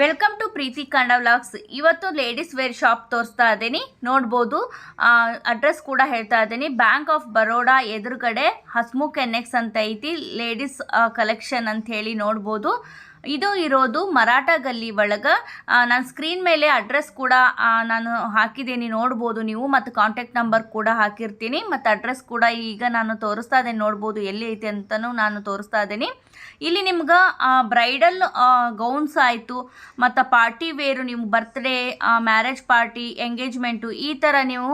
Welcome to Preethi Kannada vlogs. ಇವತ್ತು ladies wear shop ತೋರಿಸ್ತಾ ಇದ್ದೀನಿ. ನೋಡ್ಬೋದು. ಅಡ್ರೆಸ್ ಕೂಡ ಹೇಳ್ತಾ ಇದ್ದೀನಿ. ಬ್ಯಾಂಕ್ ಆಫ್ ಬರೋಡಾ ಎದುರುಗಡೆ ಹಸ್ಮುಖ್ ಎನ್ಎಕ್ಸ್ ಅಂತ ಐತಿ. ಲೇಡೀಸ್ ಕಲೆಕ್ಷನ್ ಅಂತ ಹೇಳಿ ನೋಡ್ಬೋದು. ಇದು ಇರೋದು ಮರಾಠ ಗಲ್ಲಿ ಒಳಗೆ. ನಾನು ಸ್ಕ್ರೀನ್ ಮೇಲೆ ಅಡ್ರೆಸ್ ಕೂಡ ನಾನು ಹಾಕಿದ್ದೀನಿ. ನೋಡ್ಬೋದು ನೀವು. ಮತ್ತು ಕಾಂಟ್ಯಾಕ್ಟ್ ನಂಬರ್ ಕೂಡ ಹಾಕಿರ್ತೀನಿ. ಮತ್ತು ಅಡ್ರೆಸ್ ಕೂಡ ಈಗ ನಾನು ತೋರಿಸ್ತಾ ಇದ್ದೀನಿ. ನೋಡ್ಬೋದು ಎಲ್ಲಿ ಐತೆ ಅಂತಲೂ ನಾನು ತೋರಿಸ್ತಾ ಇದ್ದೀನಿ. ಇಲ್ಲಿ ನಿಮ್ಗೆ ಬ್ರೈಡಲ್ ಗೌನ್ಸ್ ಆಯಿತು, ಮತ್ತು ಪಾರ್ಟಿ ವೇರು ನಿಮ್ಮ ಬರ್ತ್ಡೇ ಮ್ಯಾರೇಜ್ ಪಾರ್ಟಿ ಎಂಗೇಜ್ಮೆಂಟು ಈ ಥರ ನೀವು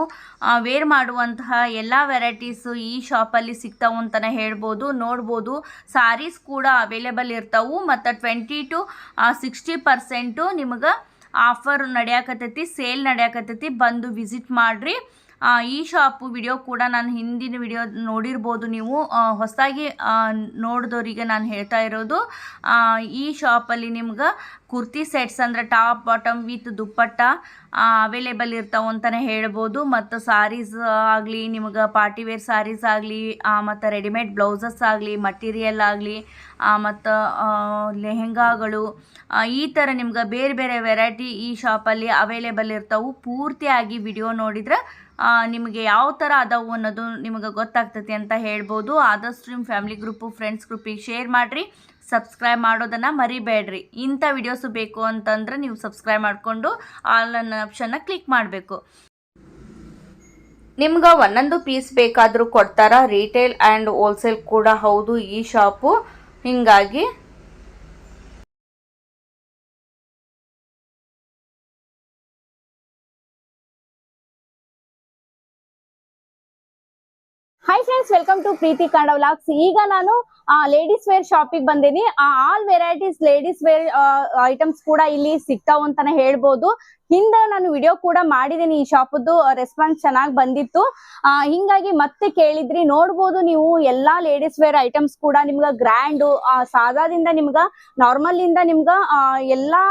ವೇರ್ ಮಾಡುವಂತಹ ಎಲ್ಲ ವೆರೈಟೀಸು ಈ ಶಾಪಲ್ಲಿ ಸಿಗ್ತಾವು ಅಂತಲೇ ಹೇಳ್ಬೋದು, ನೋಡ್ಬೋದು. ಸಾರೀಸ್ ಕೂಡ ಅವೈಲೇಬಲ್ ಇರ್ತಾವು, ಮತ್ತು ಟ್ವೆಂಟಿ ಟು ಸಿಕ್ಸ್ಟಿ ಪರ್ಸೆಂಟು ನಿಮ್ಗೆ ಆಫರ್ ನಡೆಯಕತ್ತೈತಿ ಸೇಲ್ ನಡೆಯಕತ್ತೈತಿ ಬಂದು ವಿಸಿಟ್ ಮಾಡಿರಿ. ಈ ಶಾಪು ವಿಡಿಯೋ ಕೂಡ ನಾನು ಹಿಂದಿನ ವಿಡಿಯೋ ನೋಡಿರ್ಬೋದು ನೀವು. ಹೊಸದಾಗಿ ನೋಡಿದವರಿಗೆ ನಾನು ಹೇಳ್ತಾ ಇರೋದು ಈ ಶಾಪಲ್ಲಿ ನಿಮ್ಗೆ ಕುರ್ತಿ ಸೆಟ್ಸ್ ಅಂದರೆ top bottom with dupatta available ಇರ್ತಾವೆ ಅಂತಲೇ ಹೇಳ್ಬೋದು. ಮತ್ತು ಸಾರೀಸ್ ಆಗಲಿ, ನಿಮ್ಗೆ ಪಾರ್ಟಿ ವೇರ್ ಸಾರೀಸ್ ಆಗಲಿ ಮತ್ತು ರೆಡಿಮೇಡ್ ಬ್ಲೌಸಸ್ ಆಗಲಿ ಮಟೀರಿಯಲ್ ಆಗಲಿ ಮತ್ತು ಲೆಹೆಂಗಾಗಳು ಈ ಥರ ನಿಮ್ಗೆ ಬೇರೆ ಬೇರೆ ವೆರೈಟಿ ಈ ಶಾಪಲ್ಲಿ ಅವೈಲೇಬಲ್ ಇರ್ತಾವೆ. ಪೂರ್ತಿಯಾಗಿ ವಿಡಿಯೋ ನೋಡಿದ್ರೆ ನಿಮಗೆ ಯಾವ ಥರ ಅದಾವು ಅನ್ನೋದು ನಿಮಗೆ ಗೊತ್ತಾಗ್ತೈತಿ ಅಂತ ಹೇಳ್ಬೋದು. ಆದಷ್ಟು ನಿಮ್ಮ ಫ್ಯಾಮಿಲಿ ಗ್ರೂಪು ಫ್ರೆಂಡ್ಸ್ ಗ್ರೂಪಿಗೆ ಶೇರ್ ಮಾಡಿರಿ. ಸಬ್ಸ್ಕ್ರೈಬ್ ಮಾಡೋದನ್ನು ಮರಿಬೇಡ್ರಿ. ಇಂಥ ವಿಡಿಯೋಸು ಬೇಕು ಅಂತಂದ್ರೆ ನೀವು ಸಬ್ಸ್ಕ್ರೈಬ್ ಮಾಡಿಕೊಂಡು ಆಲ್ ಅನ್ನ ಆಪ್ಷನ್ನ ಕ್ಲಿಕ್ ಮಾಡಬೇಕು. ನಿಮ್ಗೆ ಒಂದೊಂದು ಪೀಸ್ ಬೇಕಾದರೂ ಕೊಡ್ತಾರ. ರಿಟೇಲ್ ಆ್ಯಂಡ್ ಹೋಲ್ಸೇಲ್ ಕೂಡ ಹೌದು ಈ ಶಾಪು ಹೀಗಾಗಿ friends welcome to Preethi Kannada vlogs ಈಗ ನಾನು ಲೇಡೀಸ್ ವೇರ್ ಶಾಪಿಗೆ ಬಂದೀನಿ all varieties ladies wear items ಕೂಡ ಇಲ್ಲಿ ಸಿಗ್ತಾವ್ ಅಂತಾನೆ ಹೇಳ್ಬೋದು. ಹಿಂದೆ ನಾನು ವಿಡಿಯೋ ಕೂಡ ಮಾಡಿದ್ದೀನಿ ಈ ಶಾಪದ್ದು ರೆಸ್ಪಾನ್ಸ್ ಚೆನ್ನಾಗಿ ಬಂದಿತ್ತು. ಹಿಂಗಾಗಿ ಮತ್ತೆ ಕೇಳಿದ್ರಿ, ನೋಡ್ಬೋದು ನೀವು ಎಲ್ಲಾ ಲೇಡೀಸ್ ವೇರ್ ಐಟಮ್ಸ್ ಕೂಡ ನಿಮ್ಗ ಗ್ರ್ಯಾಂಡು ಸಾದಾದಿಂದ ನಿಮ್ಗ ನಾರ್ಮಲ್ ಇಂದ ನಿಮ್ಗ ಎಲ್ಲಾ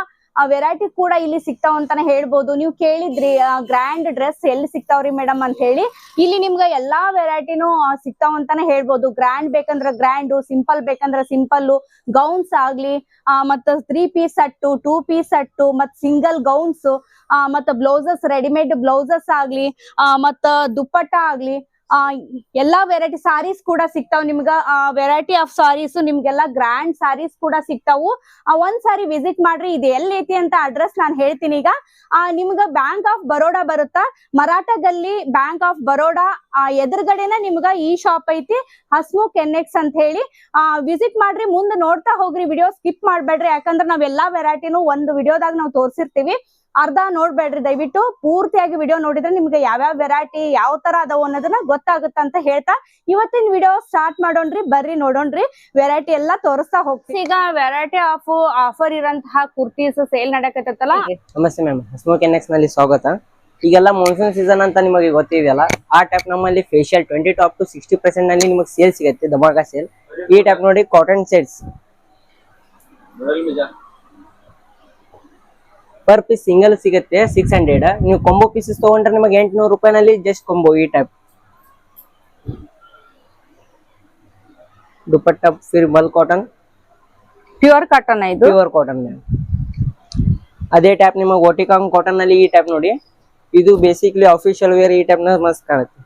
ವೆರೈಟಿ ಕೂಡ ಇಲ್ಲಿ ಸಿಗ್ತಾವ ಅಂತಾನೆ ಹೇಳ್ಬೋದು. ನೀವು ಕೇಳಿದ್ರಿ ಗ್ರ್ಯಾಂಡ್ ಡ್ರೆಸ್ ಎಲ್ಲಿ ಸಿಗ್ತಾವ್ರಿ ಮೇಡಮ್ ಅಂತ ಹೇಳಿ. ಇಲ್ಲಿ ನಿಮ್ಗೆ ಎಲ್ಲಾ ವೆರೈಟಿನೂ ಸಿಗ್ತಾವ ಅಂತಾನೆ ಹೇಳ್ಬೋದು. ಗ್ರ್ಯಾಂಡ್ ಬೇಕಂದ್ರ ಗ್ರ್ಯಾಂಡು ಸಿಂಪಲ್ ಬೇಕಂದ್ರ ಸಿಂಪಲ್ ಗೌನ್ಸ್ ಆಗ್ಲಿ ಆ, ಮತ್ತ three piece suit two piece suit ಮತ್ ಸಿಂಗಲ್ ಗೌನ್ಸ್ ಮತ್ತ ಬ್ಲೌಸಸ್ ರೆಡಿಮೇಡ್ ಬ್ಲೌಸಸ್ ಆಗ್ಲಿ ಆ, ಮತ್ತ ದುಪ್ಪಟ್ಟ ಆಗ್ಲಿ ಆ ಎಲ್ಲಾ ವೆರೈಟಿ ಸಾರೀಸ್ ಕೂಡ ಸಿಗ್ತಾವ್ ನಿಮ್ಗ. ವೆರೈಟಿ ಆಫ್ ಸಾರೀಸ್ ನಿಮ್ಗೆಲ್ಲ ಗ್ರ್ಯಾಂಡ್ ಸಾರೀಸ್ ಕೂಡ ಸಿಗ್ತಾವು. ಆ, ಒಂದ್ ಸಾರಿ ವಿಸಿಟ್ ಮಾಡ್ರಿ ಇದು ಎಲ್ಲೈತಿ ಅಂತ ಅಡ್ರೆಸ್ ನಾನು ಹೇಳ್ತೀನಿ ಈಗ. ಆ, ನಿಮ್ಗ ಬ್ಯಾಂಕ್ ಆಫ್ ಬರೋಡಾ ಬರುತ್ತಾ? ಮರಾಠ ಗಲ್ಲಿ ಬ್ಯಾಂಕ್ ಆಫ್ ಬರೋಡಾ ಆ, ಎದುರುಗಡೆನ ನಿಮ್ಗ ಈ ಶಾಪ್ ಐತಿ ಹಸ್ಮುಖ್ ಎನ್ಎಕ್ಸ್ ಅಂತ ಹೇಳಿ. ವಿಸಿಟ್ ಮಾಡ್ರಿ ಮುಂದೆ ನೋಡ್ತಾ ಹೋಗ್ರಿ ವಿಡಿಯೋ ಸ್ಕಿಪ್ ಮಾಡ್ಬೇಡ್ರಿ. ಯಾಕಂದ್ರೆ ನಾವ್ ಎಲ್ಲಾ ವೆರೈಟಿನೂ ಒಂದು ವಿಡಿಯೋದಾಗ ನಾವು ತೋರ್ಸಿರ್ತೀವಿ. ಅರ್ಧ ನೋಡ್ಬೇಡ್ರಿ. ದಯವಿಟ್ಟು ಪೂರ್ತಿಯಾಗಿ ವಿಡಿಯೋ ನೋಡಿದ್ರೆ ನಿಮ್ಗೆ ಯಾವ್ಯಾವ ವೆರೈಟಿ ಯಾವ ತರ ಅದಾವ ಅನ್ನೋದನ್ನ ಗೊತ್ತಾಗುತ್ತ ಅಂತ ಹೇಳ್ತಾ ಇವತ್ತಿನ ವಿಡಿಯೋ ಸ್ಟಾರ್ಟ್ ಮಾಡೋಣ್ರಿ ಬರ್ರಿ ನೋಡೋಣ್ರಿ. ವೆರೈಟಿ ಎಲ್ಲಾ ತೋರಿಸ್ತಾ ಹೋಗ್ತೀವಿ. ಈಗ ವೆರೈಟಿ ಆಫ್ ಆಫರ್ ಇರಂತಹ ಕುರ್ತೀಸ್ ಸೇಲ್ ನಡಕತ್ತಲ್ಲ ನಮಸ್ತೆ ಮ್ಯಾಮ್ ಸ್ಮೋಕ್ ಎನ್ ಎಕ್ಸ್ನಲ್ಲಿ ಸ್ವಾಗತ. ಈಗೆಲ್ಲ ಮಾನ್ಸೂನ್ ಸೀಸನ್ ಅಂತ ನಿಮಗೆ ಗೊತ್ತಿದೆಯಲ್ಲ ಆ ಟೈಪ್ ನಮ್ಮಲ್ಲಿ facial twenty top to sixty ಪರ್ಸೆಂಟ್ನಲ್ಲಿ ನಿಮಗೆ ಸೇಲ್ ಸಿಗುತ್ತೆ ಧಮಾಕ ಸೇಲ್ ಈ ಟೈಪ್ ನೋಡಿ cotton sets per piece single ಸಿಗುತ್ತೆ ಸಿಕ್ಸ್ ಹಂಡ್ರೆಡ್ ನೀವು ಕೊಂಬೋ ಪೀಸಸ್ ತಗೊಂಡ್ರೆ ನಿಮಗೆ ಎಂಟ್ನೂರು ರೂಪಾಯಿನಲ್ಲಿ ಜಸ್ಟ್ ಕೊಂಬೋ ಈ ಟೈಪ್ ದುಪ್ಪಟ್ಟ ಫಿರ್ ಮಲ್ ಕಾಟನ್ ಪ್ಯೂರ್ ಕಾಟನ್ ಇದು? ಪ್ಯೂರ್ ಕಾಟನ್ ಅದೇ ಟೈಪ್ ನಿಮಗೆ ಓಟಿಕಾಂಗ್ ಕಾಟನ್ನಲ್ಲಿ ಈ ಟೈಪ್ ನೋಡಿ. ಇದು ಬೇಸಿಕ್ಲಿ ಅಫಿಷಿಯಲ್ ವೇರ್ ಈ ಟೈಪ್ನ ಮಸ್ತ್ ಕಾಣುತ್ತೆ.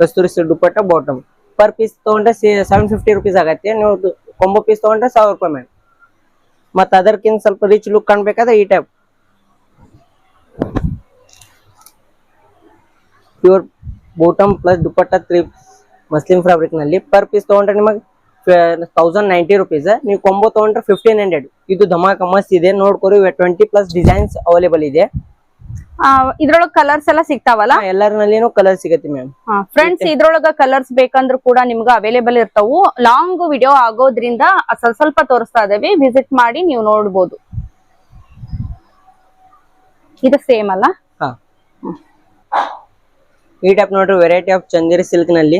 Kasturi dupatta bottom per piece ತಗೊಂಡ್ರೆ ಸೆವೆನ್ ಫಿಫ್ಟಿ ರುಪೀಸ್ ಆಗತ್ತೆ. ನೀವು ಕೊಂಬೋ ಪೀಸ್ ತಗೊಂಡ್ರೆ ಸಾವಿರ ರೂಪಾಯಿ ಮ್ಯಾಮ್ ಮತ್ತೆ ಅದಕ್ಕಿಂತ ಸ್ವಲ್ಪ ರಿಚ್ ಲುಕ್ ಕಾಣ್ಬೇಕಾದ್ರೆ ಈ type pure bottom plus dupatta three muslin ಫ್ಯಾಬ್ರಿಕ್ನಲ್ಲಿ per piece ತಗೊಂಡ್ರೆ ನಿಮಗೆ ತೌಸಂಡ್ ನೈಂಟಿ ರುಪೀಸ್ ನೀವು ಕೊಂಬೋ ತಗೊಂಡ್ರೆ ಫಿಫ್ಟೀನ್ ಹಂಡ್ರೆಡ್ ಇದು ಧಮಾಕ ಮಸ್ತ್ ಇದೆ. ನೋಡ್ಕೊರಿ ಟ್ವೆಂಟಿ ಪ್ಲಸ್ ಡಿಸೈನ್ಸ್ ಅವೈಲೇಬಲ್ ಇದೆ. ಇದ್ರೊಳಗ ಕಲರ್ಸ್ ಎಲ್ಲ ಸಿಗ್ತಾವಲ್ಲ? ಎಲ್ಲರಲ್ಲಿನೂ ಕಲರ್ ಸಿಗತ್ತೆ ಮ್ಯಾಮ್ ಫ್ರೆಂಡ್ಸ್ ಇದ್ರೊಳಗ ಕಲರ್ಸ್ ಬೇಕಂದ್ರೂ ಕೂಡ ನಿಮ್ಗ ಅವೈಲೇಬಲ್ ಇರ್ತಾವು. ಲಾಂಗ್ ವಿಡಿಯೋ ಆಗೋದ್ರಿಂದ ಸ್ವಲ್ಪ ಸ್ವಲ್ಪ ತೋರಿಸ್ತಾ ಇದೇವಿ. ವಿಸಿಟ್ ಮಾಡಿ ನೀವು ನೋಡ್ಬೋದು. ಇದು ಸೇಮ್ ಅಲ್ಲ? ಈ ಟೈಪ್ ನೋಡ್ರಿ ವೆರೈಟಿ ಆಫ್ ಚಂದೇರಿ ಸಿಲ್ಕ್ನಲ್ಲಿ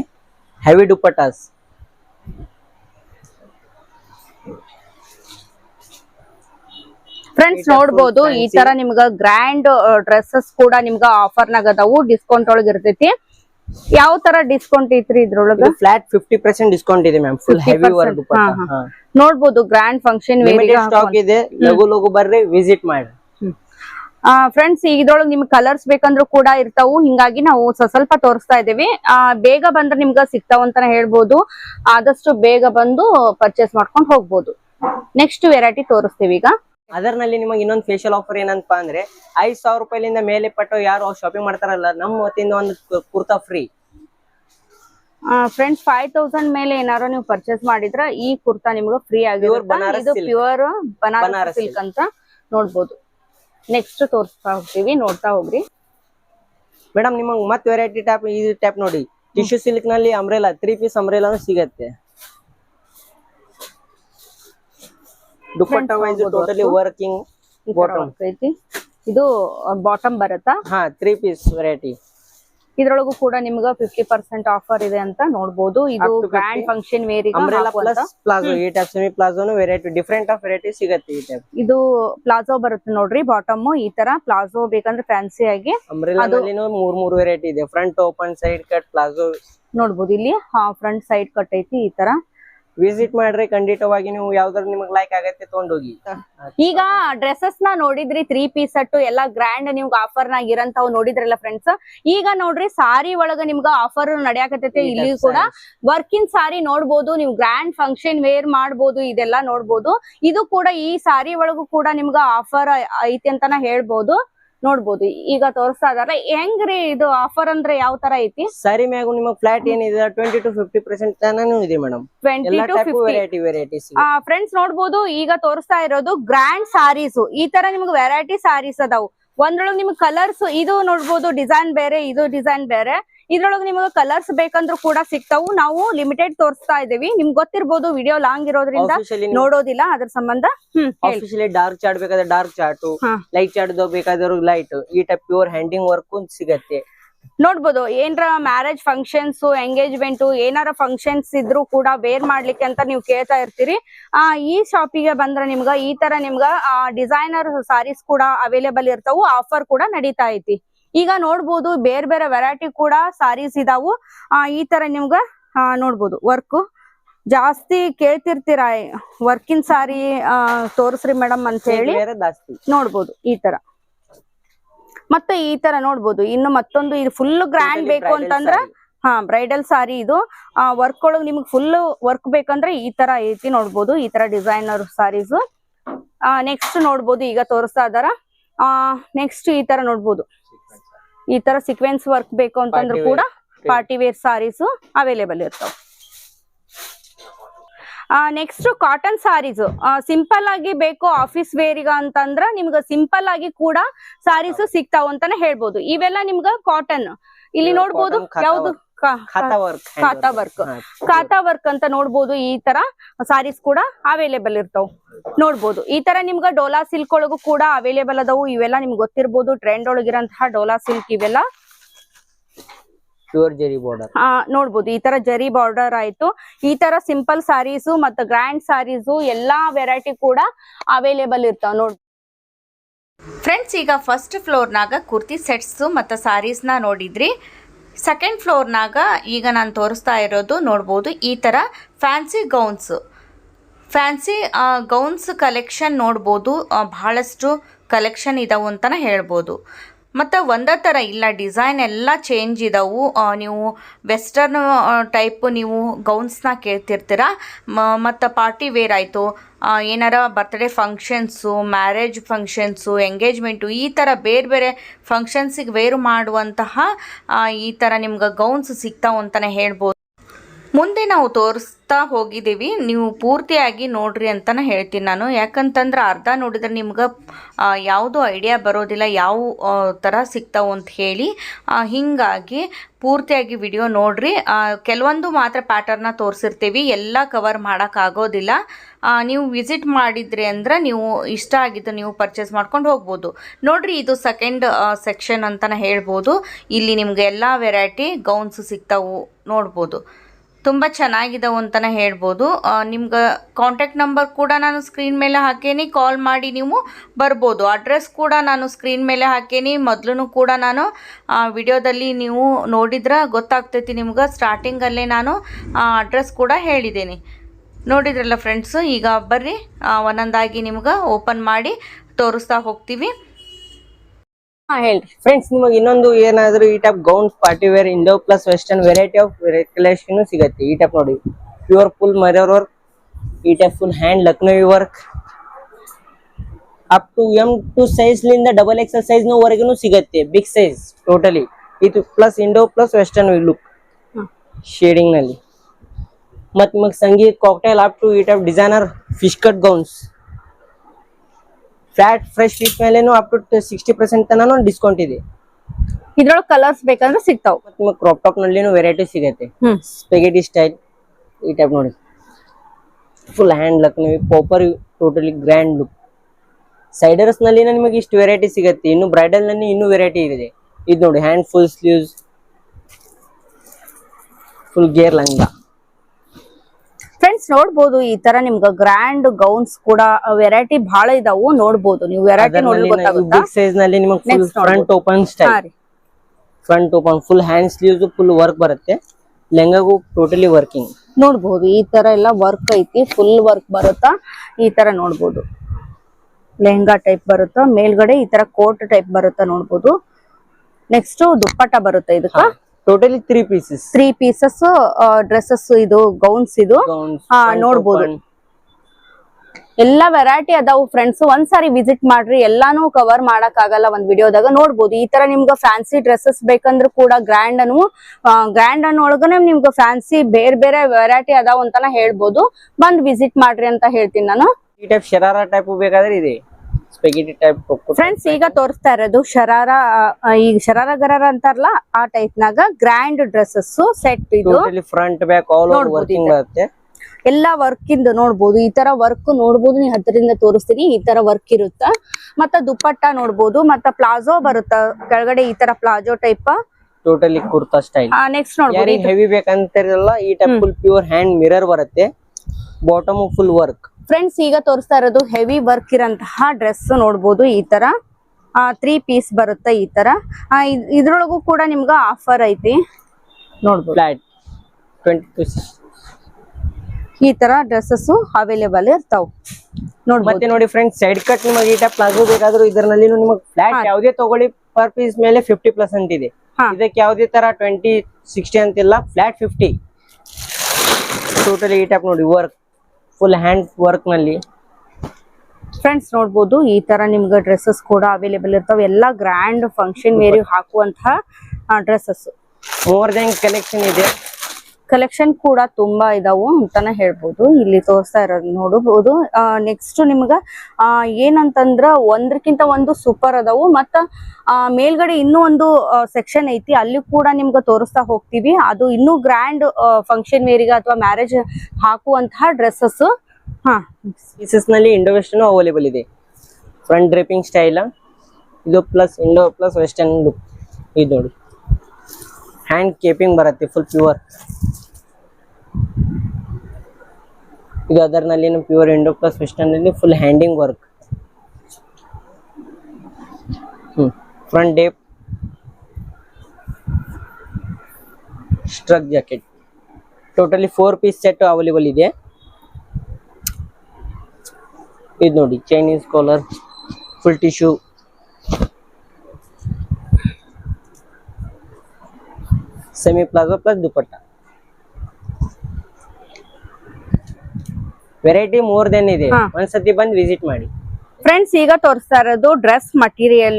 ಹೆವಿ ದುಪ್ಪಟ್ಟಾಸ್ ಫ್ರೆಂಡ್ಸ್ ನೋಡ್ಬೋದು ಈ ತರ ನಿಮ್ಗ ಗ್ರ್ಯಾಂಡ್ ಡ್ರೆಸ್ಸಸ್ ಕೂಡ ನಿಮ್ಗ ಆಫರ್ ನಾಗ ಅದಾವು ಡಿಸ್ಕೌಂಟ್ ಒಳಗ ಇರ್ತೈತಿ. ಯಾವ ತರ ಡಿಸ್ಕೌಂಟ್ ಐತ್ರಿ ಇದ್ರೊಳಗ? ಫ್ಲಾಟ್ ಫಿಫ್ಟಿ ಪರ್ಸೆಂಟ್ ಡಿಸ್ಕೌಂಟ್ ಇದೆ ಮ್ಯಾಮ್ ಫುಲ್ ಹೆವಿ ವರ್ಕ್. ನೋಡ್ಬೋದು ಗ್ರ್ಯಾಂಡ್ ಫಂಕ್ಷನ್ ಸ್ಟಾಕ್ ಇದೆ ಲಘು ಲಘು ಬರ್ರಿ ವಿಸಿಟ್ ಮಾಡಿ. ಫ್ರೆಂಡ್ಸ್ ಇದ್ರೊಳಗೆ ನಿಮ್ಗೆ ಕಲರ್ಸ್ ಬೇಕಂದ್ರೂ ಕೂಡ ಇರ್ತಾವು. ಹಿಂಗಾಗಿ ನಾವು ಸ್ವಸ್ವಲ್ಪ ತೋರಿಸ್ತಾ ಇದೀವಿ ಬೇಗ ಬಂದ್ರೆ ನಿಮ್ಗ ಸಿಗ್ತಾವ ಅಂತಾನೆ ಹೇಳ್ಬೋದು. ಆದಷ್ಟು ಬೇಗ ಬಂದು ಪರ್ಚೇಸ್ ಮಾಡ್ಕೊಂಡು ಹೋಗ್ಬೋದು. ನೆಕ್ಸ್ಟ್ ವೆರೈಟಿ ತೋರಿಸ್ತೀವಿ ಈಗ. ಅದರ್ನಲ್ಲಿ ನಿಮಗೆ ಇನ್ನೊಂದು ಫೇಶಿಯಲ್ ಆಫರ್ ಏನಂತ ಅಂದ್ರೆ ಐದ್ ಸಾವಿರ ರೂಪಾಯಿಲಿಂದ ಮೇಲೆ ಪಟ್ಟು ಯಾರು ಶಾಪಿಂಗ್ ಮಾಡ್ತಾರಲ್ಲ ನಮ್ಮ ವತಿಯಿಂದ ಒಂದು kurta free friends five thousand ಮೇಲೆ ಏನಾರು ನೀವು ಪರ್ಚೇಸ್ ಮಾಡಿದ್ರ ಈ ಕುರ್ತಾ ನಿಮ್ಗೆ ಫ್ರೀ ಆಗಿರುತ್ತೆ. ಪ್ಯೂರ್ ಬನಾರಸ್ ಸಿಲ್ಕ್ ಅಂತ ನೋಡ್ಬೋದು. ನೆಕ್ಸ್ಟ್ ತೋರಿಸ್ತಾ ಹೋಗ್ತೀವಿ ನೋಡ್ತಾ ಹೋಗ್ರಿ. ಮೇಡಮ್ ನಿಮಗೆ ಮತ್ತೆ ವೆರೈಟಿ ಟೈಪ್ ಈ ಟೈಪ್ ನೋಡಿ. ಟಿಶ್ಯೂ ಸಿಲ್ಕ್ನಲ್ಲಿ ಅಂಬ್ರೆಲಾ ತ್ರೀ ಪೀಸ್ ಅಂಬ್ರೆಲಾ ಸಿಗತ್ತೆ. Dupatta Friends, wise totally working bottom ಐತಿ? ಇದು ಬಾಟಮ್ ಬರುತ್ತಾ? ಹಾ ತ್ರೀ ಪೀಸ್ ವೆರೈಟಿ ಇದ್ರೊಳಗೂ ಕೂಡ ನಿಮ್ಗ ಫಿಫ್ಟಿ ಪರ್ಸೆಂಟ್ ಆಫರ್ ಇದೆ ಅಂತ ನೋಡಬಹುದು ಇದು Up to 50. Grand function wear umbrella plus palazzo ಈ ಟೈಪ್ ಸೆಮಿ ಪ್ಲಾಜೋನು ವೆರೈಟಿ ಡಿಫ್ರೆಂಟ್ ಆಫ್ ವೆರೈಟಿ ಸಿಗತ್ತೆ ಈ ಟೈಪ್ ಇದು ಪ್ಲಾಜೋ ಬರುತ್ತೆ ನೋಡ್ರಿ ಬಾಟಮ್ ಈ ತರ ಪ್ಲಾಜೋ ಬೇಕಂದ್ರೆ ಫ್ಯಾನ್ಸಿ ಆಗಿ ಮೂರ್ ಮೂರ್ ವೆರೈಟಿ ಇದೆ. Front open side cut palazzo ನೋಡಬಹುದು ಇಲ್ಲಿ ಫ್ರಂಟ್ ಸೈಡ್ ಕಟ್ ಐತಿ ಈ ತರ. ವಿಸಿಟ್ ಮಾಡ್ರಿ ಖಂಡಿತವಾಗಿ ನೀವು ಯಾವ್ದಾರು ನಿಮಗೆ ಲೈಕ್ ಆಗತ್ತೆ ತಗೊಂಡೋಗಿ. ಈಗ ಡ್ರೆಸ್ಸಸ್ನ ನೋಡಿದ್ರಿ ತ್ರೀ ಪೀಸ್ ಎಲ್ಲಾ ಗ್ರ್ಯಾಂಡ್ ನಿಮ್ಗೆ ಆಫರ್ ನಾಗ ಇರಂತವ್ ನೋಡಿದ್ರಲ್ಲ ಫ್ರೆಂಡ್ಸ್ ಈಗ ನೋಡ್ರಿ ಸಾರಿ ಒಳಗ ನಿಮ್ಗ ಆಫರ್ ನಡೆಯಾಕತೈತೆ ಇಲ್ಲಿ ಕೂಡ. ವರ್ಕಿನ್ ಸಾರಿ ನೋಡ್ಬೋದು ನೀವು ಗ್ರ್ಯಾಂಡ್ ಫಂಕ್ಷನ್ ವೇರ್ ಮಾಡ್ಬೋದು ಇದೆಲ್ಲ ನೋಡ್ಬೋದು. ಇದು ಕೂಡ ಈ ಸಾರಿ ಒಳಗೂ ಕೂಡ ನಿಮ್ಗ ಆಫರ್ ಐತಿ ಅಂತಾನ ಹೇಳ್ಬೋದು. ನೋಡ್ಬೋದು. ಈಗ ತೋರಿಸ್ತಾ ಇದಾರೆ ಹೆಂಗ್ರಿ ಇದು ಆಫರ್ ಅಂದ್ರೆ ಯಾವ ತರ ಐತಿ? ಸರಿ ಮ್ಯಾಗು ನಿಮಗೆ ಫ್ಲಾಟ್ ಏನಿದೆ ಟ್ವೆಂಟಿ ಟು ಫಿಫ್ಟಿ ಪರ್ಸೆಂಟ್ ತನೂ ಇದೆ madam. Twenty two variety varieties friends ನೋಡ್ಬೋದು ಈಗ ತೋರಿಸ್ತಾ ಇರೋದು ಗ್ರ್ಯಾಂಡ್ ಸಾರೀಸ್ ಈ ತರ ನಿಮ್ಗೆ ವೆರೈಟಿ ಸಾರೀಸ್ ಅದಾವು. ಒಂದ್ರೊಳಗ್ ನಿಮ್ಗೆ ಕಲರ್ಸ್ ಇದು ನೋಡ್ಬೋದು ಡಿಸೈನ್ ಬೇರೆ ಇದು ಡಿಸೈನ್ ಬೇರೆ. ಇದ್ರೊಳಗೆ ನಿಮಗೆ ಕಲರ್ಸ್ ಬೇಕಂದ್ರೂ ಕೂಡ ಸಿಗ್ತಾವು. ನಾವು ಲಿಮಿಟೆಡ್ ತೋರಿಸ್ತಾ ಇದೀವಿ ನಿಮ್ಗೆ ಗೊತ್ತಿರ್ಬೋದು ವಿಡಿಯೋ ಲಾಂಗ್ ಇರೋದ್ರಿಂದ ನೋಡೋದಿಲ್ಲ ಅದ್ರ ಸಂಬಂಧ. ಡಾರ್ಕ್ ಚಾರ್ಟ್ ಬೇಕಾದ್ರೆ ಡಾರ್ಕ್ ಚಾರ್ಟ್ ಲೈಟ್ ಚಾರ್ಟ್ ಬೇಕಾದ್ರು ಲೈಟ್ ಈ ಟೈಪ್ ಪ್ಯೂರ್ ಹ್ಯಾಂಡಿಂಗ್ ವರ್ಕ್ ಸಿಗತ್ತೆ. ನೋಡ್ಬೋದು ಏನ್ರ ಮ್ಯಾರೇಜ್ ಫಂಕ್ಷನ್ಸ್ ಎಂಗೇಜ್ಮೆಂಟ್ ಏನಾರ ಫಂಕ್ಷನ್ಸ್ ಇದ್ರು ಕೂಡ ವೇರ್ ಮಾಡ್ಲಿಕ್ಕೆ ಅಂತ ನೀವು ಕೇಳ್ತಾ ಇರ್ತೀರಿ. ಆ ಈ ಶಾಪಿಗೆ ಬಂದ್ರೆ ನಿಮ್ಗ ಈ ತರ ನಿಮ್ಗ ಡಿಸೈನರ್ ಸಾರೀಸ್ ಕೂಡ ಅವೈಲೇಬಲ್ ಇರ್ತಾವು ಆಫರ್ ಕೂಡ ನಡೀತಾ ಐತಿ. ಈಗ ನೋಡ್ಬೋದು ಬೇರೆ ಬೇರೆ ವೆರೈಟಿ ಕೂಡ ಸಾರೀಸ್ ಇದಾವು. ಆ ಈ ತರ ನಿಮ್ಗ ನೋಡ್ಬೋದು ವರ್ಕ್ ಜಾಸ್ತಿ ಕೇಳ್ತಿರ್ತೀರ ವರ್ಕಿನ್ ಸಾರಿ ತೋರಿಸ್ರಿ ತೋರ್ಸ್ರಿ ಮೇಡಮ್ ಅಂತ ಹೇಳಿ ನೋಡ್ಬೋದು ಈ ತರ. ಮತ್ತೆ ಈ ತರ ನೋಡ್ಬೋದು. ಇನ್ನು ಮತ್ತೊಂದು ಇದು ಫುಲ್ ಗ್ರ್ಯಾಂಡ್ ಬೇಕು ಅಂತಂದ್ರ ಹಾ ಬ್ರೈಡಲ್ ಸಾರಿ ಇದು. ವರ್ಕ್ ಒಳಗ್ ನಿಮ್ಗೆ ಫುಲ್ ವರ್ಕ್ ಬೇಕಂದ್ರೆ ಈ ತರ ಐತಿ ನೋಡ್ಬೋದು. ಈ ತರ ಡಿಸೈನರ್ ಸಾರೀಸ್ ನೆಕ್ಸ್ಟ್ ನೋಡ್ಬೋದು ಈಗ ತೋರಿಸ್ತಾ ಇದಾರ. ನೆಕ್ಸ್ಟ್ ಈ ತರ ನೋಡ್ಬೋದು. ಈ ತರ ಸಿಕ್ವೆನ್ಸ್ ವರ್ಕ್ ಬೇಕು ಅಂತಂದ್ರೆ ಕೂಡ ಪಾರ್ಟಿ ವೇರ್ ಸಾರೀಸ್ ಅವೈಲೇಬಲ್ ಇರ್ತಾವ. ನೆಕ್ಸ್ಟ್ ಕಾಟನ್ ಸಾರೀಸ್ ಸಿಂಪಲ್ ಆಗಿ ಬೇಕು ಆಫೀಸ್ ವೇರಿಗ ಅಂತಂದ್ರ ನಿಮ್ಗ ಸಿಂಪಲ್ ಆಗಿ ಕೂಡ ಸಾರೀಸ್ ಸಿಗ್ತಾವ ಅಂತಾನೆ ಹೇಳ್ಬೋದು. ಇವೆಲ್ಲ ನಿಮ್ಗ ಕಾಟನ್ ಇಲ್ಲಿ ನೋಡ್ಬೋದು ಯಾವ್ದು? ಖಾತಾ ವರ್ಕ್ ಖಾತಾ ವರ್ಕ್ ಅಂತ ನೋಡ್ಬೋದು ಈ ತರ ಸಾರೀಸ್ ಕೂಡ ಅವೈಲೇಬಲ್ ಇರ್ತಾವ. ನೋಡ್ಬೋದು. ಈ ತರ ನಿಮ್ಗ ಡೋಲಾ ಸಿಲ್ಕ್ ಒಳಗು ಕೂಡ ಅವೈಲೇಬಲ್ ಅದಾವು. ಇವೆಲ್ಲ ನಿಮ್ಗೆ ಗೊತ್ತಿರ್ಬೋದು. ಟ್ರೆಂಡ್ ಒಳಗಿರಂತಹ ಡೋಲಾ ಸಿಲ್ಕ್ ಇವೆಲ್ಲ. Pure zari border. ನೋಡ್ಬೋದು. ಈ ತರ ಜರಿ ಬಾರ್ಡರ್ ಆಯ್ತು. ಈ ತರ ಸಿಂಪಲ್ ಸಾರೀಸು ಮತ್ತೆ ಗ್ರ್ಯಾಂಡ್ ಸಾರೀಸು ಎಲ್ಲಾ ವೆರೈಟಿ ಕೂಡ ಅವೈಲೇಬಲ್ ಇರ್ತಾವ ನೋಡ್. ಫ್ರೆಂಡ್ಸ್ ಈಗ ಫಸ್ಟ್ ಫ್ಲೋರ್ನಾಗ ಕುರ್ತಿ ಸೆಟ್ಸು ಮತ್ತು ನ ನೋಡಿದ್ರಿ. ಸೆಕೆಂಡ್ ಫ್ಲೋರ್ನಾಗ ಈಗ ನಾನು ತೋರಿಸ್ತಾ ಇರೋದು ನೋಡ್ಬೋದು ಈ ಥರ fancy gowns fancy gowns collection ನೋಡ್ಬೋದು. ಬಹಳಷ್ಟು ಕಲೆಕ್ಷನ್ ಇದಾವು ಅಂತಲೇ ಹೇಳ್ಬೋದು. ಮತ್ತು ಒಂದೇ ಥರ ಇಲ್ಲ ಡಿಸೈನ್ ಎಲ್ಲ ಚೇಂಜ್ ಇದಾವು. ನೀವು ವೆಸ್ಟರ್ನ್ ಟೈಪು ನೀವು ಗೌನ್ಸ್ನ ಕೇಳ್ತಿರ್ತೀರ? ಮತ್ತು ಪಾರ್ಟಿ ವೇರ್ ಆಯಿತು. ಏನಾರ birthday functions marriage functions engagement ಈ ಥರ ಬೇರೆ ಬೇರೆ ಫಂಕ್ಷನ್ಸಿಗೆ ವೇರ್ ಮಾಡುವಂತಹ ಈ ಥರ ನಿಮ್ಗೆ ಗೌನ್ಸ್ ಸಿಗ್ತಾವೆ ಅಂತಲೇ ಹೇಳ್ಬೋದು. ಮುಂದೆ ನಾವು ತೋರಿಸ್ತಾ ಹೋಗಿದ್ದೀವಿ. ನೀವು ಪೂರ್ತಿಯಾಗಿ ನೋಡ್ರಿ ಅಂತಲೇ ಹೇಳ್ತೀನಿ ನಾನು. ಯಾಕಂತಂದ್ರೆ ಅರ್ಧ ನೋಡಿದ್ರೆ ನಿಮ್ಗೆ ಯಾವುದು ಐಡಿಯಾ ಬರೋದಿಲ್ಲ, ಯಾವ ಥರ ಸಿಗ್ತಾವೆ ಅಂತ ಹೇಳಿ. ಹೀಗಾಗಿ ಪೂರ್ತಿಯಾಗಿ ವಿಡಿಯೋ ನೋಡ್ರಿ. ಕೆಲವೊಂದು ಮಾತ್ರ ಪ್ಯಾಟರ್ನ ತೋರಿಸಿರ್ತೀವಿ. ಎಲ್ಲ ಕವರ್ ಮಾಡೋಕ್ಕಾಗೋದಿಲ್ಲ ನೀವು ವಿಸಿಟ್ ಮಾಡಿದ್ರಿ ಅಂದ್ರೆ ನೀವು ಇಷ್ಟ ಆಗಿದ್ದು ನೀವು ಪರ್ಚೇಸ್ ಮಾಡ್ಕೊಂಡು ಹೋಗ್ಬೋದು. ನೋಡ್ರಿ, ಇದು ಸೆಕೆಂಡ್ ಸೆಕ್ಷನ್ ಅಂತಲೇ ಹೇಳ್ಬೋದು. ಇಲ್ಲಿ ನಿಮ್ಗೆ ಎಲ್ಲ ವೆರೈಟಿ ಗೌನ್ಸ್ ಸಿಗ್ತಾವು ನೋಡ್ಬೋದು. ತುಂಬ ಚೆನ್ನಾಗಿದ್ದಾವೆ ಅಂತಲೇ ಹೇಳ್ಬೋದು. ನಿಮ್ಗೆ ಕಾಂಟ್ಯಾಕ್ಟ್ ನಂಬರ್ ಕೂಡ ನಾನು ಸ್ಕ್ರೀನ್ ಮೇಲೆ ಹಾಕೇನಿ. ಕಾಲ್ ಮಾಡಿ ನೀವು ಬರ್ಬೋದು. ಅಡ್ರೆಸ್ ಕೂಡ ನಾನು ಸ್ಕ್ರೀನ್ ಮೇಲೆ ಹಾಕೇನಿ. ಮೊದಲು ಕೂಡ ನಾನು ವಿಡಿಯೋದಲ್ಲಿ ನೀವು ನೋಡಿದ್ರೆ ಗೊತ್ತಾಗ್ತೈತಿ ನಿಮ್ಗೆ. ಸ್ಟಾರ್ಟಿಂಗಲ್ಲೇ ನಾನು ಅಡ್ರೆಸ್ ಕೂಡ ಹೇಳಿದ್ದೀನಿ ನೋಡಿದ್ರಲ್ಲ ಫ್ರೆಂಡ್ಸು ಈಗ ಬರ್ರಿ. ಒಂದೊಂದಾಗಿ ನಿಮ್ಗೆ ಓಪನ್ ಮಾಡಿ ತೋರಿಸ್ತಾ ಹೋಗ್ತೀವಿ. ಹಾ ಹೇಳಿ ಫ್ರೆಂಡ್ಸ್ ನಿಮಗೆ ಇನ್ನೊಂದು ಏನಾದ್ರು ಈ type gowns party wear Indo plus western variety of collection ಸಿಗುತ್ತೆ ಈ ಟೈಪ್ ನೋಡಿ. ಪ್ಯೂರ್ ಫುಲ್ ಮರರ್ ವರ್ಕ್ ಈ type full hand Lucknowi work up to M to size ಲಿಂದ ಡಬಲ್ ಎಕ್ಸೆಲ್ ಸೈಜ್ ವರೆಗೂ ಸಿಗುತ್ತೆ ಬಿಗ್ ಸೈಜ್ ಟೋಟಲಿ ಇದು plus Indo plus western look ಶೇಡಿಂಗ್ನಲ್ಲಿ. ಮತ್ ನಿಮಗೆ ಸಂಗೀತ ಕಾಕ್ಟೈಲ್ ಅಪ್ ಟು ಈ type designer fish cut gowns flat fresh fish ಮೇಲೇನು up to sixty percent ತನಕ discount ಇದೆ. ಇದ್ರೊಳಗ್ ಕಲರ್ಸ್ ಬೇಕಂದ್ರೆ ಸಿಗ್ತಾವ. ನಿಮಗೆ ಕ್ರಾಪ್ ಟಾಪ್ ನಲ್ಲಿನೂ ವೆರೈಟಿ ಸಿಗುತ್ತೆ. ಸ್ಪೆಗೇಟಿ ಸ್ಪೆಗೆಟಿ ಸ್ಟೈಲ್ ಈ ಟೈಪ್ ನೋಡಿ. ಫುಲ್ ಹ್ಯಾಂಡ್ ಲಕ್ ನೀವು ಪೋಪರ್ ಟೋಟಲಿ ಗ್ರ್ಯಾಂಡ್ ಲುಕ್ ಸೈಡರ್ಸ್ನಲ್ಲಿ ನಿಮಗೆ ಇಷ್ಟು ವೆರೈಟಿ ಸಿಗತ್ತೆ. ಇನ್ನು ಬ್ರೈಡಲ್ನಲ್ಲಿ ಇನ್ನೂ ವೆರೈಟಿ ಇದೆ. ಇದು ನೋಡಿ ಹ್ಯಾಂಡ್ ಫುಲ್ ಸ್ಲೀವ್ಸ್ ಫುಲ್ ಗೇರ್ ಲಂಗ. ಫ್ರೆಂಡ್ಸ್ ನೋಡ್ಬೋದು ಈ ತರ ನಿಮ್ಗೆ ಗ್ರ್ಯಾಂಡ್ ಗೌನ್ಸ್ ಕೂಡ ವೆರೈಟಿ ಬಹಳ ಇದಾವು ನೋಡ್ಬೋದು. ನೀವು ವೆರೈಟಿ ನೋಡಿ ಗೊತ್ತಾಗುತ್ತಾ? ಬಿಗ್ ಸೈಜ್ನಲ್ಲಿ ನಿಮಗೆ full front open style front open full hand sleeves full work ಬರುತ್ತೆ. ಲೆಹಂಗಾಗೂ ಟೋಟಲಿ ವರ್ಕಿಂಗ್ ನೋಡ್ಬೋದು ಈ ತರ ಎಲ್ಲ ವರ್ಕ್ ಐತಿ ಫುಲ್ ವರ್ಕ್ ಬರುತ್ತಾ? ಈ ತರ ನೋಡ್ಬೋದು. ಲೆಹಂಗಾ ಟೈಪ್ ಬರುತ್ತಾ? ಮೇಲ್ಗಡೆ ಈ ತರ ಕೋಟ್ ಟೈಪ್ ಬರುತ್ತಾ ನೋಡ್ಬೋದು. ನೆಕ್ಸ್ಟ್ ದುಪ್ಪಟ್ಟ ಬರುತ್ತೆ ಇದಕ್ಕ? Totally three pieces three pieces dresses ಇದು ಗೌನ್ಸ್ ಇದು. ನೋಡ್ಬೋದು. ಎಲ್ಲಾ ವೆರೈಟಿ ಅದಾವು ಫ್ರೆಂಡ್ಸ್ ಒಂದ್ಸಾರಿ ವಿಸಿಟ್ ಮಾಡ್ರಿ ಎಲ್ಲಾನು ಕವರ್ ಮಾಡಕ್ ಆಗಲ್ಲ ಒಂದ್ ವಿಡಿಯೋದಾಗ ನೋಡ್ಬೋದು ಈ ತರ ನಿಮ್ಗ ಫ್ಯಾನ್ಸಿ ಡ್ರೆಸ್ಸಸ್ ಬೇಕಂದ್ರ ಕೂಡ ಗ್ರ್ಯಾಂಡ್ ಅನ್ನು ಗ್ರ್ಯಾಂಡ್ ಅನ್ನೊಳಗನೆ ನಿಮ್ಗ ಫ್ಯಾನ್ಸಿ ಬೇರೆ ಬೇರೆ ವೆರೈಟಿ ಅದಾವ ಅಂತಾನ ಹೇಳ್ಬೋದು. ಬಂದ್ ವಿಸಿಟ್ ಮಾಡ್ರಿ ಅಂತ ಹೇಳ್ತೀನಿ ನಾನು. ಈ ಟೈಪ್ ಶರಾರ ಟೈಪ್ ಬೇಕಾದ್ರೆ ಇದೆ. ಸ್ಪೆಗಿಟಿ ಟೈಪ್ ಫ್ರೆಂಡ್ಸ್ ಈಗ ತೋರಿಸ್ತಾ ಇರೋದು ಶರಾರ ಈಗ ಶರಾರ ಗರಾರ ಅಂತಾರಲ್ಲ ಆ ಟೈಪ್ ನಾಗ ಗ್ರ್ಯಾಂಡ್ ಡ್ರೆಸ್ಸಸ್ ಸೆಟ್ ಇದು. Front back all working. ಬರುತ್ತೆ. ಎಲ್ಲಾ ವರ್ಕ್ ಇಂದ ನೋಡ್ಬೋದು. ಈ ತರ ವರ್ಕ್ ನೋಡ್ಬೋದು ನೀ ಹತ್ತರಿಂದ ತೋರಿಸ್ತೀನಿ. ಈ ತರ ವರ್ಕ್ ಇರುತ್ತ? ಮತ್ತ ದುಪ್ಪಟ್ಟ ನೋಡ್ಬೋದು. ಮತ್ತ ಪ್ಲಾಜೋ ಬರುತ್ತ? ಕೆಳಗಡೆ ಈ ತರ palazzo type totally kurta style next ನೋಡ್ಬೋದು. ಹೆವಿ ಬೇಕಂತಾರಲ್ಲ ಈ type full pure hand mirror ಬರುತ್ತೆ. ಬಾಟಮ್ ಫುಲ್ ವರ್ಕ್ ಫ್ರೆಂಡ್ಸ್ ಈಗ ತೋರಿಸ್ತಾ ಇರೋದು ಹೆವಿ ವರ್ಕ್ ಇರೋಂತಹ ಡ್ರೆಸ್ ನೋಡ್ಬೋದು ಈ ತರ. ತ್ರೀ ಪೀಸ್ ಬರುತ್ತೆ ಈ ತರ. ಇದ್ರೊಳಗು ಕೂಡ ನಿಮ್ಗ ಆಫರ್ ಐತಿ. ನೋಡ್ಬೋದು. ಈ ತರ ಡ್ರೆಸ್ಸಸ್ ಅವೈಲೇಬಲ್ ಇರ್ತಾವ. ನೋಡ್ಬೋದು. ಮತ್ತೆ ನೋಡಿ ಫ್ರೆಂಡ್ಸ್ ಸೈಡ್ ಕಟ್ ನಿಮಗೆ ಈ ಟೈಪ್ ಪ್ಲಾಜೋ ಬೇಕಾದ್ರೂ ಇದರಲ್ಲಿ ನಿಮಗೆ ಫ್ಲಾಟ್. ಯಾವುದೇ ತಗೊಳ್ಳಿ ಪರ್ ಪೀಸ್ ಮೇಲೆ ಫಿಫ್ಟಿ ಅಂತ ಇದೆ. ಇದಕ್ಕೆ ಯಾವುದೇ ತರ ಟ್ವೆಂಟಿ ಸಿಕ್ಸ್ಟಿ ಅಂತಿಲ್ಲ ಫ್ಲಾಟ್ ಫಿಫ್ಟಿ ಟೋಟಲಿ ಈ ಟೈಪ್ ನೋಡಿ ವರ್ಕ್ ಫುಲ್ ಹ್ಯಾಂಡ್ ವರ್ಕ್ನಲ್ಲಿ. ಫ್ರೆಂಡ್ಸ್ ನೋಡ್ಬೋದು ಈ ತರ ನಿಮ್ಗೆ ಡ್ರೆಸ್ಸಸ್ ಕೂಡ ಅವೈಲೇಬಲ್ ಇರ್ತಾವ. ಎಲ್ಲ ಗ್ರ್ಯಾಂಡ್ ಫಂಕ್ಷನ್ ವೇರಿ ಹಾಕುವಂತಹ ಡ್ರೆಸ್ಸಸ್ ಮೋರ್ ದೆನ್ ಕಲೆಕ್ಷನ್ ಇದೆ. ಕಲೆಕ್ಷನ್ ಕೂಡ ತುಂಬಾ ಇದಾವು ಅಂತಾನೆ ಹೇಳ್ಬೋದು. ಇಲ್ಲಿ ತೋರಿಸ್ತಾ ಇರೋದು ನೋಡಬಹುದು. ನೆಕ್ಸ್ಟ್ ನಿಮ್ಗ ಏನಂತಂದ್ರ ಒಂದ್ರಕ್ಕಿಂತ ಒಂದು ಸೂಪರ್ ಅದಾವು. ಮತ್ತ ಮೇಲ್ಗಡೆ ಇನ್ನೂ ಒಂದು ಸೆಕ್ಷನ್ ಐತಿ. ಅಲ್ಲಿ ಕೂಡ ನಿಮ್ಗ ತೋರಿಸ್ತಾ ಹೋಗ್ತೀವಿ. ಅದು ಇನ್ನೂ ಗ್ರ್ಯಾಂಡ್ ಫಂಕ್ಷನ್ ವೇರಿಗೆ ಅಥವಾ ಮ್ಯಾರೇಜ್ ಹಾಕುವಂತಹ ಡ್ರೆಸ್ಸಸ್ ಹಾ. ನಲ್ಲಿ ಇಂಡೋ ವೆಸ್ಟರ್ನ್ ಅವೈಲೇಬಲ್ ಇದೆ. ಫ್ರಂಟ್ ಡ್ರಿಪಿಂಗ್ ಸ್ಟೈಲ್ ಇದು plus Indo plus western look ಇದು ನೋಡಿ. ಹ್ಯಾಂಡ್ ಕೇಪಿಂಗ್ ಬರುತ್ತೆ ಫುಲ್ ಪ್ಯೂರ್ ಇದು ಅದರ್ನಲ್ಲಿ pure Indo plus ವೆಸ್ಟರ್ನಲ್ಲಿ full handing work front drape struck jacket totally four piece set available ಇದೆ. ಇದು ನೋಡಿ Chinese collar full tissue semi palazzo plus dupatta variety more than ಇದೆ ಹಾ. ಒಂದ್ಸತಿ ಬಂದ್ ವಿಸಿಟ್ ಮಾಡಿ. ಫ್ರೆಂಡ್ಸ್ ಈಗ ತೋರಿಸ್ತಾ ಇರೋದು ಡ್ರೆಸ್ ಮಟೀರಿಯಲ್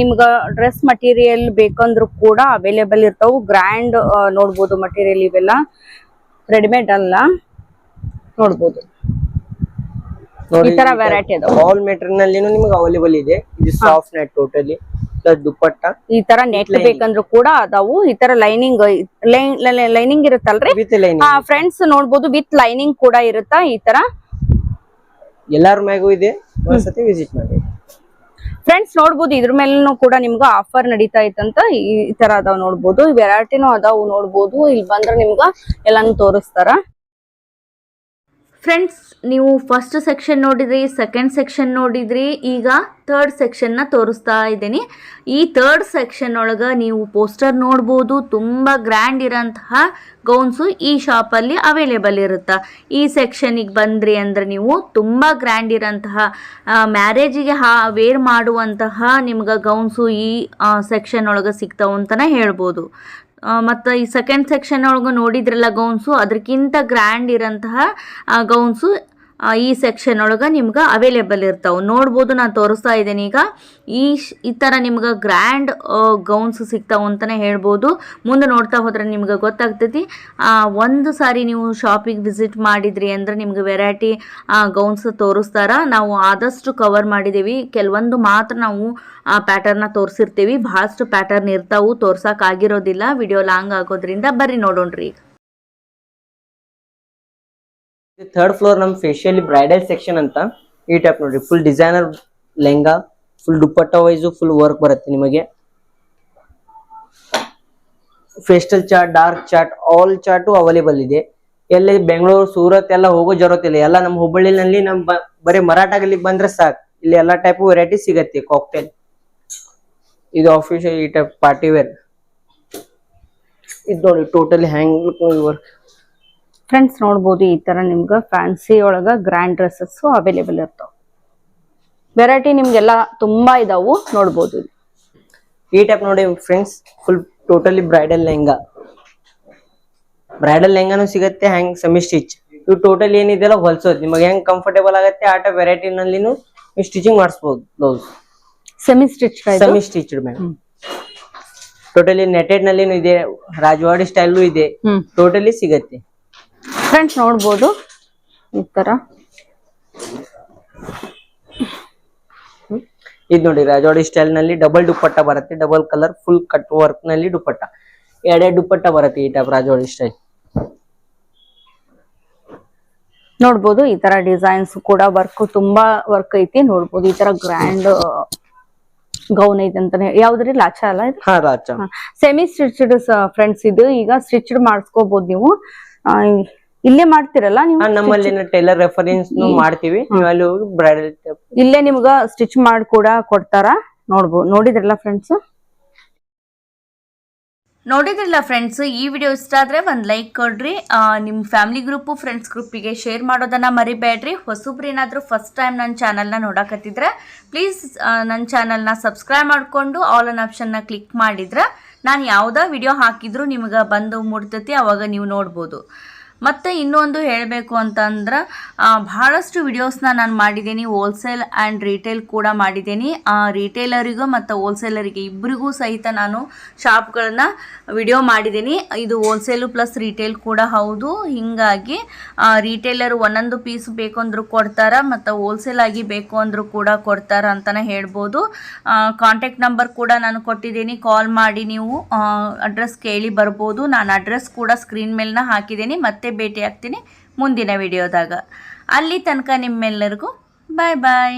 ನಿಮ್ಗ ಡ್ರೆಸ್ ಮಟೀರಿಯಲ್ ಬೇಕಂದ್ರೂ ಕೂಡ ಅವೈಲೇಬಲ್ ಇರ್ತಾವು. ಗ್ರ್ಯಾಂಡ್ ನೋಡ್ಬೋದು ಮಟೀರಿಯಲ್ ಇವೆಲ್ಲ. ರೆಡಿಮೇಡ್ ಅಲ್ಲ. ನೋಡ್ಬೋದು. ಈ ತರ ವೆರೈಟಿ ಅದಾವ. ಆಲ್ ಮೆಟೀರಿಯಲ್ ನಿಮ್ಗೆ ಅವೈಲೇಬಲ್ ಇದೆ. ಇದು soft net totally plus dupatta. ಈ ತರ ನೆಟ್ ಬೇಕಂದ್ರೂ ಕೂಡ ಅದಾವು. ಈ ತರ ಲೈನಿಂಗ್ ಲೈನಿಂಗ್ ಇರುತ್ತಲ್ರಿ? ಫ್ರೆಂಡ್ಸ್ ನೋಡ್ಬೋದು ವಿತ್ ಲೈನಿಂಗ್ ಕೂಡ ಇರುತ್ತಾ ಈ ತರ? ಎಲ್ಲಾರ ಮ್ಯಾಗೂ ಇದೆ. ಒಂದ್ಸತಿ ವಿಸಿಟ್ ಮಾಡಿ. ಫ್ರೆಂಡ್ಸ್ ನೋಡ್ಬೋದು ಇದ್ರ ಮೇಲೂ ಕೂಡ ನಿಮ್ಗ ಆಫರ್ ನಡೀತಾ ಇತ್ತಂತ ಈ ಈ ತರ ಅದಾವ್ ನೋಡ್ಬೋದು. ವೆರೈಟಿನೂ ಅದಾವ್ ನೋಡ್ಬೋದು. ಇಲ್ಲಿ ಬಂದ್ರೆ ನಿಮ್ಗ ಎಲ್ಲಾನು ತೋರಿಸ್ತಾರ. ಫ್ರೆಂಡ್ಸ್ ನೀವು ಫಸ್ಟ್ ಸೆಕ್ಷನ್ ನೋಡಿದ್ರಿ ಸೆಕೆಂಡ್ ಸೆಕ್ಷನ್ ನೋಡಿದ್ರಿ, ಈಗ ಥರ್ಡ್ ಸೆಕ್ಷನ್ನ ತೋರಿಸ್ತಾ ಇದ್ದೀನಿ. ಈ ಥರ್ಡ್ ಸೆಕ್ಷನ್ ಒಳಗೆ ನೀವು ಪೋಸ್ಟರ್ ನೋಡ್ಬೋದು, ತುಂಬ ಗ್ರ್ಯಾಂಡ್ ಇರೋಂತಹ ಗೌನ್ಸು ಈ ಶಾಪಲ್ಲಿ ಅವೈಲೇಬಲ್ ಇರುತ್ತೆ. ಈ ಸೆಕ್ಷನಿಗೆ ಬಂದ್ರಿ ಅಂದರೆ ನೀವು ತುಂಬ ಗ್ರ್ಯಾಂಡ್ ಇರೋಂತಹ ಮ್ಯಾರೇಜಿಗೆ ಹಾ ವೇರ್ ಮಾಡುವಂತಹ ನಿಮ್ಗೆ ಗೌನ್ಸು ಈ ಸೆಕ್ಷನ್ ಒಳಗೆ ಸಿಗ್ತಾವೆ ಅಂತಲೇ ಹೇಳ್ಬೋದು. ಮತ್ತು ಈ ಸೆಕೆಂಡ್ ಸೆಕ್ಷನ್ ಒಳಗೂ ನೋಡಿದ್ರಲ್ಲ ಗೌನ್ಸು ಅದಕ್ಕಿಂತ ಗ್ರ್ಯಾಂಡ್ ಇರೋಂತಹ ಗೌನ್ಸು. ಈ ಸೆಕ್ಷನ್ ಒಳಗೆ ನಿಮ್ಗೆ ಅವೈಲೇಬಲ್ ಇರ್ತಾವೆ. ನೋಡ್ಬೋದು ನಾನು ತೋರಿಸ್ತಾ ಇದ್ದೇನೆ ಈಗ. ಈ ಈ ಥರ ನಿಮ್ಗೆ ಗ್ರ್ಯಾಂಡ್ ಗೌನ್ಸ್ ಸಿಗ್ತಾವೆ ಅಂತಲೇ ಹೇಳ್ಬೋದು. ಮುಂದೆ ನೋಡ್ತಾ ಹೋದ್ರೆ ನಿಮ್ಗೆ ಗೊತ್ತಾಗ್ತೈತಿ. ಒಂದು ಸಾರಿ ನೀವು ಶಾಪಿಗೆ ವಿಸಿಟ್ ಮಾಡಿದ್ರಿ ಅಂದರೆ ನಿಮ್ಗೆ ವೆರೈಟಿ ಗೌನ್ಸ್ ತೋರಿಸ್ತಾರ. ನಾವು ಆದಷ್ಟು ಕವರ್ ಮಾಡಿದ್ದೀವಿ ಕೆಲವೊಂದು ಮಾತ್ರ ನಾವು ಪ್ಯಾಟರ್ನ ತೋರಿಸಿರ್ತೀವಿ. ಭಾಳಷ್ಟು ಪ್ಯಾಟರ್ನ್ ಇರ್ತಾವು. ತೋರ್ಸೋಕ್ಕಾಗಿರೋದಿಲ್ಲ ವಿಡಿಯೋ ಲಾಂಗ್ ಆಗೋದ್ರಿಂದ ಬರ್ರಿ ನೋಡೋಣ್ರಿ ಈಗ. ಥರ್ಡ್ ಫ್ಲೋರ್ ನಮ್ ಫೇಶಿಯಲ್ ಬ್ರೈಡಲ್ ಸೆಕ್ಷನ್ ಅಂತ. ಈ ಟೈಪ್ ನೋಡ್ರಿ full designer lehenga full dupatta wise full work ಬರುತ್ತೆ ನಿಮಗೆ. Pastel chart dark chart all chart available ಇದೆ. ಎಲ್ಲಿ ಬೆಂಗಳೂರು, ಸೂರತ್ ಎಲ್ಲ ಹೋಗೋ ಜರೂರತ್ ಇಲ್ಲ. ಎಲ್ಲ ನಮ್ಮ ಹುಬ್ಬಳ್ಳಿನಲ್ಲಿ ನಮ್ ಬರೀ ಮರಾಠಗಲ್ಲಿ ಬಂದ್ರೆ ಸಾಕು. ಇಲ್ಲಿ ಎಲ್ಲಾ ಟೈಪ್ ವೆರೈಟಿ ಸಿಗತ್ತೆ ಕಾಕ್ಟೇಲ್ ಇದು ಆಫೀಸ್ ಈ ಟೈಪ್ ಪಾರ್ಟಿ ವೇರ್ ಇದು ನೋಡಿ ಟೋಟಲಿ ಹ್ಯಾಂಗ್ ವರ್ಕ್ ಫ್ರೆಂಡ್ಸ್ ನೋಡ್ಬೋದು ಈ ತರ ನಿಮ್ಗೆ ಫ್ಯಾನ್ಸಿ ಒಳಗ ಗ್ರ್ಯಾಂಡ್ ಡ್ರೆಸ್ಸಸ್ ಅವೈಲೇಬಲ್ ಇರ್ತಾವ. ವೆರೈಟಿ ನಿಮ್ಗೆಲ್ಲ ತುಂಬಾ ಇದಾವು ನೋಡ್ಬೋದು ಈ ಟೈಪ್ ನೋಡಿ friends full totally bridal lehenga. Bridal ಲೆಹಂಗಾನು ಸಿಗತ್ತೆ ಹ್ಯಾಂಗ್ ಸೆಮಿ ಸ್ಟಿಚ್ ಇವು ಟೋಟಲ್ ಏನಿದೆಯಲ್ಲ ಹೊಲ್ಸೋದು. ನಿಮಗೆ ಹೆಂಗ್ ಕಂಫರ್ಟೇಬಲ್ ಆಗುತ್ತೆ ಆ ಟೈಪ್ ವೆರೈಟಿ ನಲ್ಲಿನು ಸ್ಟಿಚಿಂಗ್ ಮಾಡಿಸ್ಬೋದು blouse semi stitch semi stitch madam totally netted ನಲ್ಲಿನೂ ಇದೆ ರಾಜವಾಡಿ ಸ್ಟೈಲು ಇದೆ. ಟೋಟಲಿ ಸಿಗತ್ತೆ. ಫ್ರೆಂಡ್ಸ್ ನೋಡ್ಬೋದು. ಈ ತರ. ಇದು ನೋಡಿ ರಾಜೋಡಿ ಸ್ಟೈಲ್ನಲ್ಲಿ ಡಬಲ್ ದುಪ್ಪಟ್ಟ ಬರುತ್ತೆ. ಡಬಲ್ ಕಲರ್ ಫುಲ್ ಕಟ್ ವರ್ಕ್ನಲ್ಲಿ ದುಪ್ಪಟ್ಟ. ಎರಡೆ ದುಪ್ಪಟ್ಟ ಬರುತ್ತೆ ಈ ಟೈಪ್ ರಾಜೋಡಿ ಸ್ಟೈಲ್ ನೋಡ್ಬೋದು ಈ ತರ ಡಿಸೈನ್ಸ್ ಕೂಡ ವರ್ಕ್ ತುಂಬಾ ವರ್ಕ್ ಐತಿ. ನೋಡ್ಬೋದು ಈ ತರ ಗ್ರ್ಯಾಂಡ್ ಗೌನ್ ಐತಿ ಅಂತಾನೆ. ಯಾವ್ದ್ರಿ? ಲಾಚ ಅಲ್ಲ ಸೆಮಿ ಸ್ಟಿಚ್ಡ್ ಫ್ರೆಂಡ್ಸ್ ಇದು. ಈಗ ಸ್ಟಿಚ್ಡ್ ಮಾಡಿಸ್ಕೋಬಹುದು ನೀವು. ಇಲ್ಲೇ ಮಾಡ್ತಿರಲ್ಲ ನೀವು? ನಮ್ಮಲ್ಲಿ ಟೈಲರ್ ರೆಫರೆನ್ಸ್ ಮಾಡ್ತೀವಿ. ನೀವು ಅಲ್ಲಿ ಹೋಗಿ ಬ್ರೈಡಲ್ ಇಲ್ಲೇ ನಿಮ್ಗ ಸ್ಟಿಚ್ ಮಾಡಿ ಕೂಡ ಕೊಡ್ತಾರ. ನೋಡ್ಬೋದು ನೋಡಿದ್ರಲ್ಲ ಫ್ರೆಂಡ್ಸ್ ನೋಡಿದ್ರಲ್ಲ ಫ್ರೆಂಡ್ಸ್ ಈ ವಿಡಿಯೋ ಇಷ್ಟ ಆದ್ರೆ ಒಂದು ಲೈಕ್ ಕೊಡ್ರಿ. ಆ, ನಿಮ್ಮ ಫ್ಯಾಮಿಲಿ ಗ್ರೂಪ್ ಫ್ರೆಂಡ್ಸ್ ಗ್ರೂಪಿಗೆ ಶೇರ್ ಮಾಡೋದನ್ನ ಮರಿಬೇಡ್ರಿ. ಹೊಸಬ್ರು ಏನಾದರೂ ಫಸ್ಟ್ ಟೈಮ್ ನನ್ನ ನ ನೋಡಕತ್ತಿದ್ರೆ ಪ್ಲೀಸ್ ನನ್ನ ನ ಸಬ್ಸ್ಕ್ರೈಬ್ ಮಾಡಿಕೊಂಡು ಆಲ್ ಅನ್ ಆಪ್ಷನ್ನ ಕ್ಲಿಕ್ ಮಾಡಿದ್ರೆ ನಾನು ಯಾವುದೇ ವಿಡಿಯೋ ಹಾಕಿದ್ರು ನಿಮ್ಗೆ ಬಂದು ಮುಡ್ತತಿ ಅವಾಗ ನೀವು ನೋಡ್ಬೋದು. ಮತ್ತು ಇನ್ನೊಂದು ಹೇಳಬೇಕು ಅಂತಂದ್ರೆ ಭಾಳಷ್ಟು ವಿಡಿಯೋಸ್ನ ನಾನು ಮಾಡಿದ್ದೀನಿ ಹೋಲ್ಸೇಲ್ ಆ್ಯಂಡ್ ರಿಟೇಲ್ ಕೂಡ ಮಾಡಿದ್ದೀನಿ. ರಿಟೇಲರಿಗೂ ಮತ್ತು ಹೋಲ್ಸೇಲರಿಗೆ ಇಬ್ಬರಿಗೂ ಸಹಿತ ನಾನು ಶಾಪ್ಗಳನ್ನ ವಿಡಿಯೋ ಮಾಡಿದ್ದೀನಿ. ಇದು ಹೋಲ್ಸೇಲು ಪ್ಲಸ್ ರಿಟೇಲ್ ಕೂಡ ಹೌದು. ಹೀಗಾಗಿ ರಿಟೇಲರ್ ಒಂದೊಂದು ಪೀಸ್ ಬೇಕು ಅಂದರೂ ಕೊಡ್ತಾರೆ, ಮತ್ತು ಹೋಲ್ಸೇಲ್ ಆಗಿ ಬೇಕು ಅಂದರೂ ಕೂಡ ಕೊಡ್ತಾರೆ ಅಂತಲೇ ಹೇಳ್ಬೋದು. ಕಾಂಟ್ಯಾಕ್ಟ್ ನಂಬರ್ ಕೂಡ ನಾನು ಕೊಟ್ಟಿದ್ದೀನಿ. ಕಾಲ್ ಮಾಡಿ ನೀವು ಅಡ್ರೆಸ್ ಕೇಳಿ ಬರ್ಬೋದು. ನಾನು ಅಡ್ರೆಸ್ ಕೂಡ ಸ್ಕ್ರೀನ್ ಮೇಲನ್ನ ಹಾಕಿದ್ದೀನಿ. ಮತ್ತೆ ಭೇಟಿ ಆಗ್ತೀನಿ ಮುಂದಿನ ವಿಡಿಯೋದಾಗ. ಅಲ್ಲಿ ತನಕ ನಿಮ್ಮೆಲ್ಲರಿಗೂ ಬಾಯ್ ಬಾಯ್.